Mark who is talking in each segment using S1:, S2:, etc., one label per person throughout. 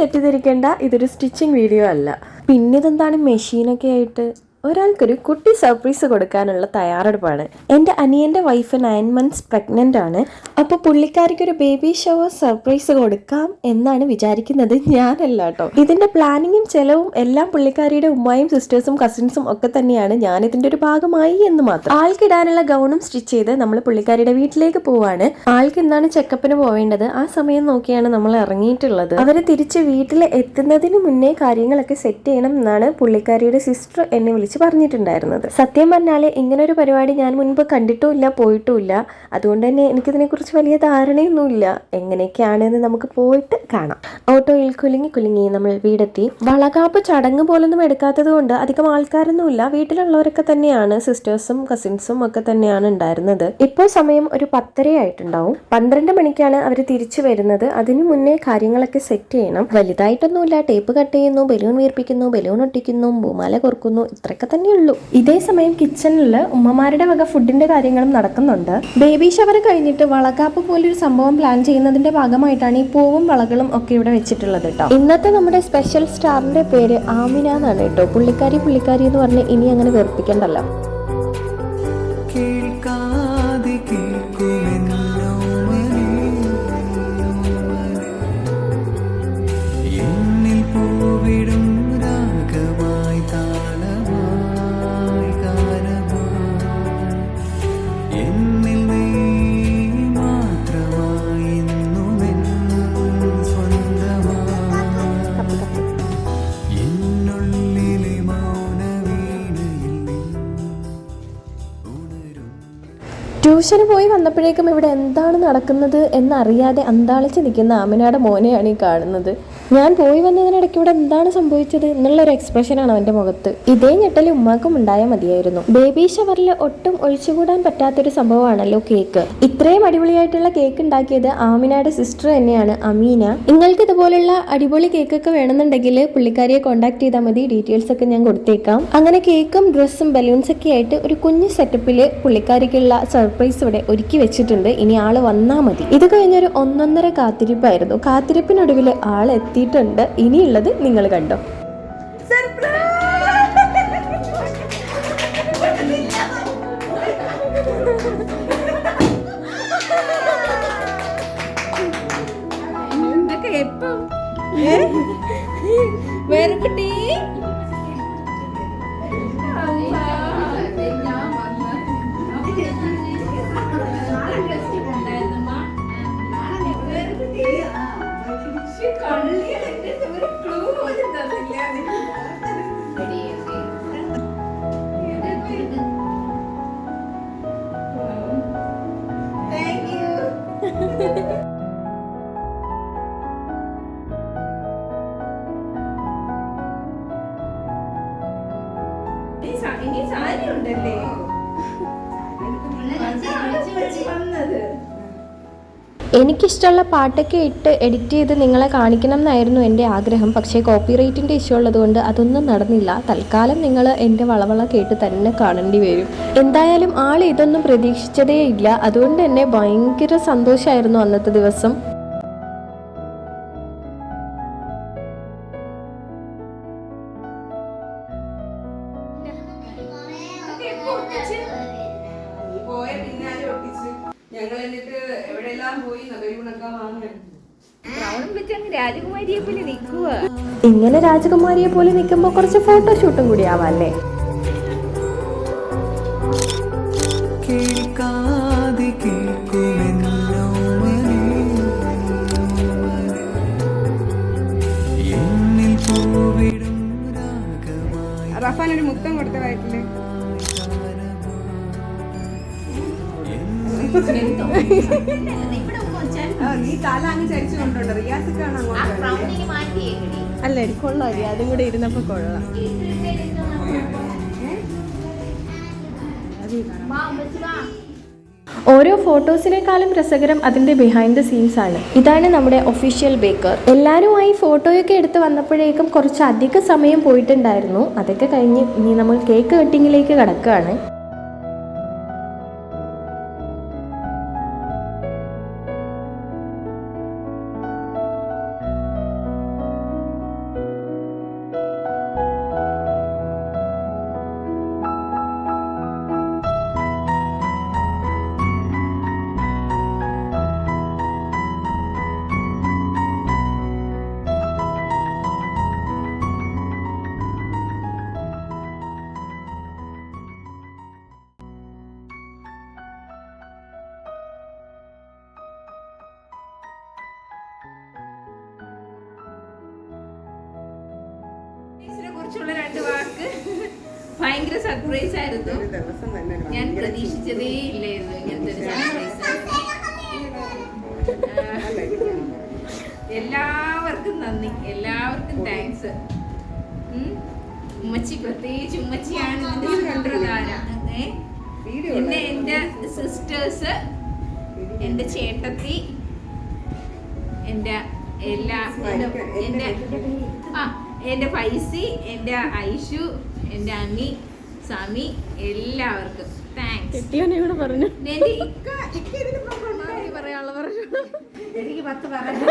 S1: തെറ്റിദ്ധരിക്കേണ്ട ഇതൊരു stitching video അല്ല. പിന്നെ ഇതെന്താണ് മെഷീനൊക്കെ ആയിട്ട്? ഒരാൾക്കൊരു കുട്ടി സർപ്രൈസ് കൊടുക്കാനുള്ള തയ്യാറെടുപ്പാണ്. എന്റെ അനിയന്റെ വൈഫ് നയൻ മന്ത്സ് പ്രഗ്നന്റ് ആണ്. അപ്പോൾ പുള്ളിക്കാരിക്ക് ഒരു ബേബി ഷവർ സർപ്രൈസ് കൊടുക്കാം എന്നാണ് വിചാരിക്കുന്നത് ഞാനല്ല കേട്ടോ. ഇതിന്റെ പ്ലാനിങ്ങും ചിലവും എല്ലാം പുള്ളിക്കാരിയുടെ ഉമ്മയും സിസ്റ്റേഴ്സും കസിൻസും ഒക്കെ തന്നെയാണ് ഞാൻ ഇതിന്റെ ഒരു ഭാഗമായി എന്ന് മാത്രം. ആൾക്കിടാനുള്ള ഗൗണും സ്റ്റിച്ച് ചെയ്ത് നമ്മൾ പുള്ളിക്കാരിയുടെ വീട്ടിലേക്ക് പോവാണ്. ആൾക്ക് എന്താണ് ചെക്കപ്പിന് പോവേണ്ടത്? ആ സമയം നോക്കിയാണ് നമ്മൾ ഇറങ്ങിയിട്ടുള്ളത്. അവർ തിരിച്ച് വീട്ടിൽ എത്തുന്നതിന് മുന്നേ കാര്യങ്ങളൊക്കെ സെറ്റ് ചെയ്യണം എന്നാണ് പുള്ളിക്കാരിയുടെ സിസ്റ്റർ എന്നെ വിളിച്ച് പറഞ്ഞിട്ടുണ്ടായിരുന്നത്. സത്യം പറഞ്ഞാൽ ഇങ്ങനെ ഒരു പരിപാടി ഞാൻ മുൻപ് കണ്ടിട്ടുമില്ല പോയിട്ടുമില്ല. അതുകൊണ്ട് തന്നെ എനിക്കിതിനെക്കുറിച്ച് വലിയ ധാരണയൊന്നുമില്ല. എങ്ങനെയൊക്കെയാണെന്ന് നമുക്ക് പോയിട്ട് കാണാം. ഓട്ടോയിൽ കുലുങ്ങി കുലുങ്ങി നമ്മൾ വീടെത്തി. വളകാപ്പ് ചടങ്ങ് പോലൊന്നും എടുക്കാത്തത് കൊണ്ട് അധികം ആൾക്കാരൊന്നുമില്ല. വീട്ടിലുള്ളവരൊക്കെ തന്നെയാണ്. സിസ്റ്റേഴ്സും കസിൻസും ഒക്കെ തന്നെയാണ് ഉണ്ടായിരുന്നത്. ഇപ്പോൾ സമയം ഒരു പത്തരയായിട്ടുണ്ടാവും. പന്ത്രണ്ട് മണിക്കാണ് അവർ തിരിച്ചു വരുന്നത്. അതിനു മുന്നേ കാര്യങ്ങളൊക്കെ സെറ്റ് ചെയ്യണം. വലുതായിട്ടൊന്നുമില്ല. ടേപ്പ് കട്ട് ചെയ്യുന്നു ബലൂൺ വീർപ്പിക്കുന്നു ബലൂൺ ഒട്ടിക്കുന്നു പൂമാല കൊറുക്കുന്നു ഇത്രയൊക്കെ തന്നെയുള്ളൂ. ഇതേ സമയം കിച്ചണിൽ ഉമ്മമാരുടെ വക ഫുഡിന്റെ കാര്യങ്ങളും നടക്കുന്നുണ്ട്. ബേബി ഷവർ കഴിഞ്ഞിട്ട് വളകാപ്പ് പോലൊരു സംഭവം പ്ലാൻ ചെയ്യുന്നതിന്റെ ഭാഗമായിട്ടാണ് ഈ പൂവും വളകളും ഒക്കെ ഇവിടെ വെച്ചിട്ടുള്ളത് കേട്ടോ ഇന്നത്തെ നമ്മുടെ സ്പെഷ്യൽ സ്റ്റാറിന്റെ പേര് ആമിന എന്നാണ് കേട്ടോ പുള്ളിക്കാരി പുള്ളിക്കാരി എന്ന് പറഞ്ഞ് ഇനി അങ്ങനെ വെറുപ്പിക്കണ്ടല്ലോ. ട്യൂഷന് പോയി വന്നപ്പോഴേക്കും ഇവിടെ എന്താണ് നടക്കുന്നത് എന്നറിയാതെ അന്താളിച്ച് നിൽക്കുന്ന ആമിനയുടെ മോനെയാണ് ഈ കാണുന്നത്. ഞാൻ പോയി വന്നതിനിടയ്ക്ക് ഇവിടെ എന്താണ് സംഭവിച്ചത് എന്നുള്ളൊരു എക്സ്പ്രഷനാണ് അവന്റെ മുഖത്ത്. ഇതേ ഞെട്ടൽ ഉമ്മാക്കും ഉണ്ടായാൽ മതിയായിരുന്നു. ബേബി ഷവറിൽ ഒട്ടും ഒഴിച്ചുകൂടാൻ പറ്റാത്തൊരു സംഭവമാണല്ലോ കേക്ക് ഇത്രയും അടിപൊളിയായിട്ടുള്ള കേക്ക് ഉണ്ടാക്കിയത് ആമിനയുടെ സിസ്റ്റർ തന്നെയാണ് അമീന. നിങ്ങൾക്ക് ഇതുപോലുള്ള അടിപൊളി കേക്കൊക്കെ വേണമെന്നുണ്ടെങ്കിൽ പുള്ളിക്കാരിയെ കോൺടാക്ട് ചെയ്താൽ മതി. ഡീറ്റെയിൽസ് ഒക്കെ ഞാൻ കൊടുത്തേക്കാം. അങ്ങനെ കേക്കും ഡ്രസ്സും ബലൂൺസ് ഒക്കെ ആയിട്ട് ഒരു കുഞ്ഞു സെറ്റപ്പിൽ പുള്ളിക്കാരിക്കുള്ള സർപ്രൈസ് ഇവിടെ ഒരുക്കി വെച്ചിട്ടുണ്ട്. ഇനി ആൾ വന്നാൽ മതി. ഇത് കഴിഞ്ഞൊരു ഒന്നൊന്നര കാത്തിരിപ്പായിരുന്നു. കാത്തിരിപ്പിനൊടുവിൽ ആൾ എത്തിയിട്ടുണ്ട് ഇനിയുള്ളത് നിങ്ങൾ കണ്ടോ?
S2: ഇനി സാരി ഉണ്ടല്ലേ വന്നത്
S1: എനിക്കിഷ്ടമുള്ള പാട്ടൊക്കെ ഇട്ട് എഡിറ്റ് ചെയ്ത് നിങ്ങളെ കാണിക്കണം എന്നായിരുന്നു എന്റെ ആഗ്രഹം. പക്ഷേ കോപ്പിറൈറ്റിന്റെ ഇഷ്യൂ ഉള്ളതുകൊണ്ട് അതൊന്നും നടന്നില്ല. തൽക്കാലം നിങ്ങൾ എന്റെ വളവള കേട്ട് തന്നെ കാണേണ്ടി വരും. എന്തായാലും ആൾ ഇതൊന്നും പ്രതീക്ഷിച്ചതേ ഇല്ല അതുകൊണ്ട് തന്നെ ഭയങ്കര സന്തോഷമായിരുന്നു അന്നത്തെ ദിവസം. ഇങ്ങനെ രാജകുമാരിയെ പോലെ നിൽക്കുമ്പോൾ കുറച്ച് ഫോട്ടോഷൂട്ടും കൂടി ആവാല്ലേ?
S2: റഫാൻ ഒരു മുത്തം കൊടുത്ത വയറ്റിൽ. ആ, നീ തല അങ്ങ് ചരിച്ചു കൊണ്ടോട്ടോ റിയാസിക്കാണ് അങ്ങോട്ട്
S1: അല്ല കൊള്ളാം അതും കൂടെ ഇരുന്നപ്പോ കൊള്ളാം. ഓരോ ഫോട്ടോസിനേക്കാളും രസകരം അതിന്റെ ബിഹൈൻഡ് ദ സീൻസ് ആണ്. ഇതാണ് നമ്മുടെ ഒഫീഷ്യൽ ബേക്കർ എല്ലാവരുമായി ഫോട്ടോയൊക്കെ എടുത്ത് വന്നപ്പോഴേക്കും കുറച്ച് അധിക സമയം പോയിട്ടുണ്ടായിരുന്നു. അതൊക്കെ കഴിഞ്ഞ് ഇനി നമ്മൾ കേക്ക് കട്ടിങ്ങിലേക്ക് കടക്കുകയാണ്.
S2: ഭയങ്കര സർപ്രൈസ് ആയിരുന്നു. ഞാൻ പ്രതീക്ഷിച്ചതേ ഇല്ലായിരുന്നു ഇങ്ങനത്തെ ഒരു സർപ്രൈസ് എല്ലാവർക്കും നന്ദി. എല്ലാവർക്കും താങ്ക്സ് ഉമ്മച്ചി പ്രത്യേകിച്ച് ഉമ്മച്ചിയാണ് ഇതിന്റെ സൂത്രധാര? പിന്നെ എന്റെ സിസ്റ്റേഴ്സ് എന്റെ ചേട്ടത്തി എന്റെ എല്ലാ എന്റെ ആ എന്റെ ഫൈസി എന്റെ ഐഷു എന്റെ അമ്മി സമി എല്ലാവർക്കും. താങ്ക്സ്
S1: കെട്ടിയോനെ കൂടെ പറഞ്ഞു.
S2: എന്റെ ഇക്ക ഇക്ക ഇതിന് മറുപടി പറയാനുള്ള പറഞ്ഞു എനിക്ക് പത്ത് പറഞ്ഞു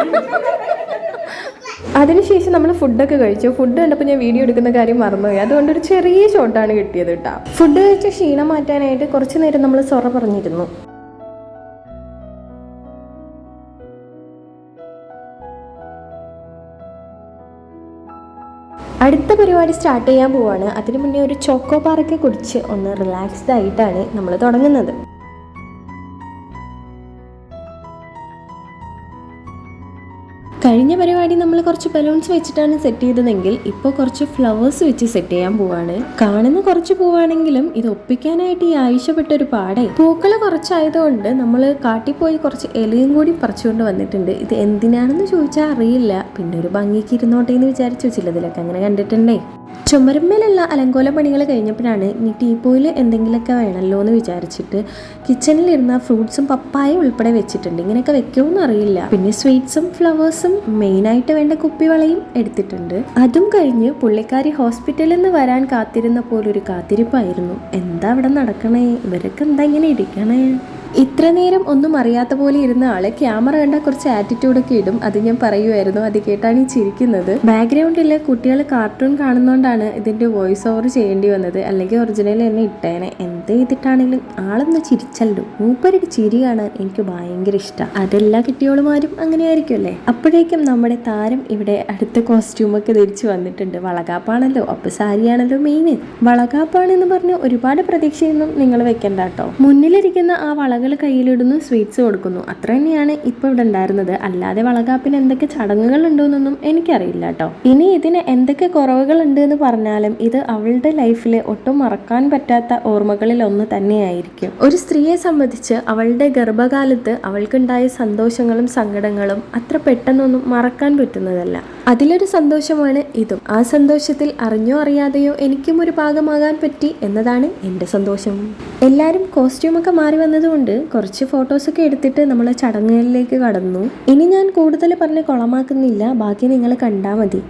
S1: അതിനുശേഷം നമ്മൾ ഫുഡൊക്കെ കഴിച്ചു. ഫുഡ് കണ്ടപ്പോൾ ഞാൻ വീഡിയോ എടുക്കുന്ന കാര്യം മറന്നുപോയി. അതുകൊണ്ട് ഒരു ചെറിയ ഷോട്ടാണ് കിട്ടിയത് കേട്ടോ. ഫുഡ് കഴിച്ച ക്ഷീണം മാറ്റാനായിട്ട് കുറച്ച് നേരം നമ്മൾ സൊറ പറഞ്ഞിരുന്നു. അടുത്ത പരിപാടി സ്റ്റാർട്ട് ചെയ്യാൻ പോവാണ്. അതിനു മുന്നേ ഒരു ചോക്കോ പാറൊക്കെ കുടിച്ച് ഒന്ന് റിലാക്സ്ഡ് ആയിട്ടാണ് നമ്മൾ തുടങ്ങുന്നത്. കഴിഞ്ഞ പരിപാടി നമ്മൾ കുറച്ച് ബലൂൺസ് വെച്ചിട്ടാണ് സെറ്റ് ചെയ്തതെങ്കിൽ ഇപ്പോൾ കുറച്ച് ഫ്ലവേഴ്സ് വെച്ച് സെറ്റ് ചെയ്യാൻ പോവാണ്. കാണുന്ന കുറച്ച് പൂവാണെങ്കിലും ഇത് ഒപ്പിക്കാനായിട്ട് ഈ ആവശ്യപ്പെട്ട ഒരു പാടെ. പൂക്കൾ കുറച്ചായതുകൊണ്ട് നമ്മൾ കാട്ടിപ്പോയി കുറച്ച് എലയും കൂടി പറിച്ചുകൊണ്ട് വന്നിട്ടുണ്ട്. ഇത് എന്തിനാണെന്ന് ചോദിച്ചാൽ അറിയില്ല. പിന്നെ ഒരു ഭംഗിക്ക് ഇരുന്നോട്ടെ എന്ന് വിചാരിച്ചു ചിലതിലൊക്കെ അങ്ങനെ കണ്ടിട്ടുണ്ടേ. ചുമരുമ്മേലുള്ള അലങ്കോല പണികൾ കഴിഞ്ഞപ്പോഴാണ് ഇനി ടീപ്പോയിൽ എന്തെങ്കിലുമൊക്കെ വേണമല്ലോ എന്ന് വിചാരിച്ചിട്ട് കിച്ചണിലിരുന്ന ഫ്രൂട്ട്സും പപ്പായ ഉൾപ്പെടെ വെച്ചിട്ടുണ്ട്. ഇങ്ങനെയൊക്കെ വെക്കുമെന്ന് അറിയില്ല. പിന്നെ സ്വീറ്റ്സും ഫ്ലവേഴ്സും മെയിനായിട്ട് വേണ്ട കുപ്പിവളയും എടുത്തിട്ടുണ്ട്. അതും കഴിഞ്ഞ് പുള്ളിക്കാരി ഹോസ്പിറ്റലിൽ നിന്ന് വരാൻ കാത്തിരുന്ന പോലൊരു കാത്തിരിപ്പായിരുന്നു. എന്താ അവിടെ നടക്കണേ? ഇവരൊക്കെ എന്താ ഇങ്ങനെ ഇരിക്കണേ? ഇത്ര നേരം ഒന്നും അറിയാത്ത പോലെ ഇരുന്ന ആൾ ക്യാമറ കണ്ട കുറച്ച് ആറ്റിറ്റ്യൂഡൊക്കെ ഇടും. അത് ഞാൻ പറയുമായിരുന്നു അത് കേട്ടാണ് ഈ ചിരിക്കുന്നത്. ബാക്ക്ഗ്രൗണ്ടിൽ കുട്ടികൾ കാർട്ടൂൺ കാണുന്നോണ്ടാണ് ഇതിന്റെ വോയിസ് ഓവർ ചെയ്യേണ്ടി വന്നത്. അല്ലെങ്കിൽ ഒറിജിനൽ എന്നെ ഇട്ടേനെ. എന്ത് ചെയ്തിട്ടാണെങ്കിലും ആളൊന്ന് ചിരിച്ചല്ലോ. മൂപ്പരുടെ ചിരി കാണാൻ എനിക്ക് ഭയങ്കര ഇഷ്ടം. അതെല്ലാ കിട്ടിയോളുമാരും അങ്ങനെ ആയിരിക്കുമല്ലേ അപ്പോഴേക്കും നമ്മുടെ താരം ഇവിടെ അടുത്ത കോസ്റ്റ്യൂമൊക്കെ ധരിച്ചു വന്നിട്ടുണ്ട്. വളകാപ്പാണല്ലോ. അപ്പൊ സാരിയാണല്ലോ മെയിൻ വളകാപ്പാണെന്ന് പറഞ്ഞ് ഒരുപാട് പ്രതീക്ഷയൊന്നും നിങ്ങൾ വെക്കണ്ട കേട്ടോ. മുന്നിലിരിക്കുന്ന ആ വളകൾ കയ്യിലിടുന്നു സ്വീറ്റ്സ് കൊടുക്കുന്നു. അത്ര തന്നെയാണ് ഇപ്പൊ ഇവിടെ ഉണ്ടായിരുന്നത്. അല്ലാതെ വളകാപ്പിന് എന്തൊക്കെ ചടങ്ങുകൾ ഉണ്ടോന്നൊന്നും എനിക്കറിയില്ല കേട്ടോ. ഇനി ഇതിന് എന്തൊക്കെ കുറവുകൾ ഉണ്ട് എന്ന് പറഞ്ഞാലും ഇത് അവളുടെ ലൈഫിൽ ഒട്ടും മറക്കാൻ പറ്റാത്ത ഓർമ്മകളിൽ ഒന്ന് തന്നെയായിരിക്കും. ഒരു സ്ത്രീയെ സംബന്ധിച്ച് അവളുടെ ഗർഭകാലത്ത് അവൾക്കുണ്ടായ സന്തോഷങ്ങളും സങ്കടങ്ങളും അത്ര പെട്ടെന്നൊന്നും മറക്കാൻ പറ്റുന്നതല്ല. അതിലൊരു സന്തോഷമാണ് ഇതും. ആ സന്തോഷത്തിൽ അറിഞ്ഞോ അറിയാതെയോ എനിക്കും ഒരു ഭാഗമാകാൻ പറ്റി എന്നതാണ് എന്റെ സന്തോഷം. എല്ലാവരും കോസ്റ്റ്യൂമൊക്കെ മാറി വന്നതുകൊണ്ട് കുറച്ച് ഫോട്ടോസൊക്കെ എടുത്തിട്ട് നമ്മൾ ചടങ്ങുകളിലേക്ക് കടന്നു. ഇനി ഞാൻ കൂടുതൽ പറഞ്ഞ് കുളമാക്കുന്നില്ല. ബാക്കി നിങ്ങൾ കണ്ടാൽ മതി.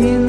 S3: in